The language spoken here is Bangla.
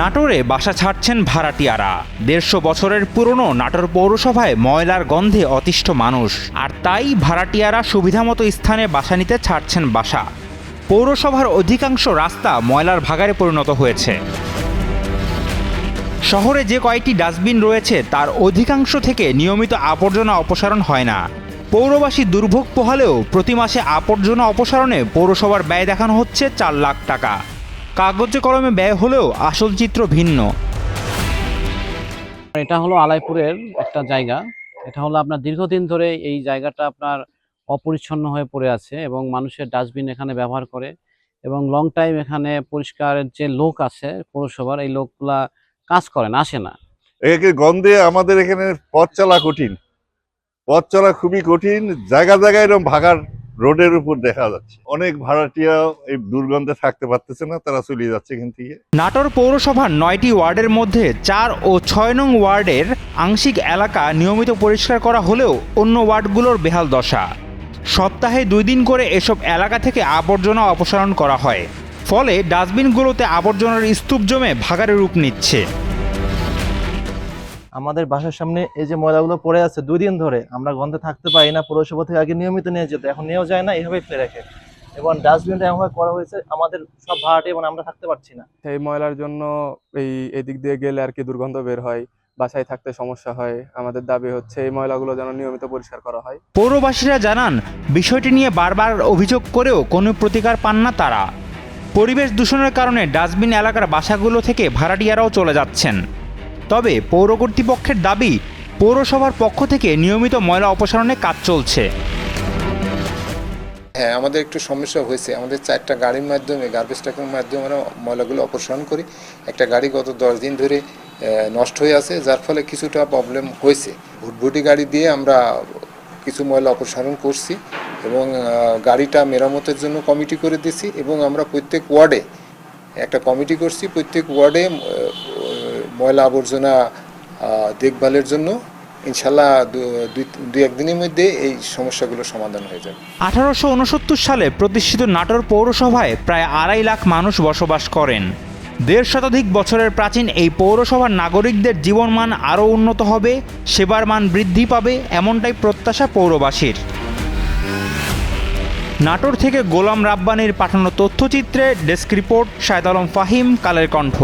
নাটোরে বাসা ছাড়ছেন ভাড়াটিয়ারা। দেড়শো বছরের পুরনো নাটোর পৌরসভায় ময়লার গন্ধে অতিষ্ঠ মানুষ। আর তাই ভাড়াটিয়ারা সুবিধামতো স্থানে বাসা নিতে ছাড়ছেন বাসা। পৌরসভার অধিকাংশ রাস্তা ময়লার ভাগারে পরিণত হয়েছে। শহরে যে কয়েকটি ডাস্টবিন রয়েছে, তার অধিকাংশ থেকে নিয়মিত আবর্জনা অপসারণ হয় না। পৌরবাসী দুর্ভোগ পোহালেও প্রতি মাসে আবর্জনা অপসারণে পৌরসভার ব্যয় দেখানো হচ্ছে চার লাখ টাকা। কাগজে কলমে ব্যয় হলেও আসল চিত্র ভিন্ন। এটা হলো আলাইপুরের একটা জায়গা। এটা হলো আপনার দীর্ঘদিন ধরে এই জায়গাটা আপনার অপরিচ্ছন্ন হয়ে পড়ে আছে এবং মানুষের ডাস্টবিন এখানে ব্যবহার করে এবং লং টাইম এখানে পরিষ্কারের যে লোক আছে পৌরসভার এই লোকগুলা কাজ করেন আসে না। একে গন্ধে আমাদের এখানে পথ চলা কঠিন। পথ চলা খুবই কঠিন জায়গা জায়গায় এরকম ভাগার রোডের উপর দেখা যাচ্ছে। অনেক ভাড়াটিয়া এই দুর্গন্ধে থাকতে পারতেছে না, তারা চলে যাচ্ছে এখান থেকে। নাটোর পৌরসভার নয়টি ওয়ার্ডের মধ্যে চার ও ছয় নং ওয়ার্ডের আংশিক এলাকা নিয়মিত পরিষ্কার করা হলেও অন্য ওয়ার্ডগুলোর বেহাল দশা। সপ্তাহে দুই দিন করে এসব এলাকা থেকে আবর্জনা অপসারণ করা হয়। ফলে ডাস্টবিনগুলোতে আবর্জনার স্তূপ জমে ভাগারে রূপ নিচ্ছে। আমাদের বাসার সামনে এই যে ময়লাগুলো পড়ে আছে দুই দিন ধরে আমরা গন্ধে থাকতে পারি না পৌরসভা থেকে আগে নিয়মিত নিয়ে যেত এখন নিয়েও যায় না এইভাবেই ফেলে রাখে। এবং ডাস্টবিনটা এমনভাবে করা হয়েছে আমাদের সব ভাড়াটে এবং আমরা থাকতে পারছি না। এই ময়লার জন্য এই এদিক দিয়ে গেলে আর কি দুর্গন্ধ বের হয় বাসায় থাকতে সমস্যা হয়। আমাদের দাবি হচ্ছে এই ময়লাগুলো যেন নিয়মিত পরিষ্কার করা হয়। পৌরবাসীরা জানান বিষয়টি নিয়ে বারবার অভিযোগ করেও কোনো প্রতিকার পান না তারা। পরিবেশ দূষণের কারণে ডাস্টবিন এলাকার বাসাগুলো থেকে ভাড়াটিয়ারাও চলে যাচ্ছেন। তবে পৌর কর্তৃপক্ষের দাবি, পৌরসভার পক্ষ থেকে নিয়মিত ময়লা অপসারণে কাজ চলছে। হ্যাঁ আমাদের একটু সমস্যা হয়েছে। আমাদের চারটা গাড়ির মাধ্যমে গার্বেজ ট্রাকের মাধ্যমে আমরা ময়লাগুলো অপসারণ করি। একটা গাড়ি গত দশ দিন ধরে নষ্ট হয়ে আছে, যার ফলে কিছুটা প্রবলেম হয়েছে। ভুটভুটি গাড়ি দিয়ে আমরা কিছু ময়লা অপসারণ করছি এবং গাড়িটা মেরামতের জন্য কমিটি করে দিয়েছি এবং আমরা প্রত্যেক ওয়ার্ডে একটা কমিটি করছি। প্রত্যেক ওয়ার্ডে ময়লা আবর্জনা দেখভালের জন্য ইনশাল্লাহ দুই একদিনের মধ্যে এই সমস্যাগুলো সমাধান হয়ে যাবে। আঠারোশো উনসত্তর সালে প্রতিষ্ঠিত নাটোর পৌরসভায় প্রায় আড়াই লাখ মানুষ বসবাস করেন। দেড় শতাধিক বছরের প্রাচীন এই পৌরসভার নাগরিকদের জীবনমান আরও উন্নত হবে, সেবার মান বৃদ্ধি পাবে এমনটাই প্রত্যাশা পৌরবাসীর। নাটোর থেকে গোলাম রাব্বানির পাঠানো তথ্যচিত্রে ডেস্ক রিপোর্ট শায়দ আলম ফাহিম, কালের কণ্ঠ।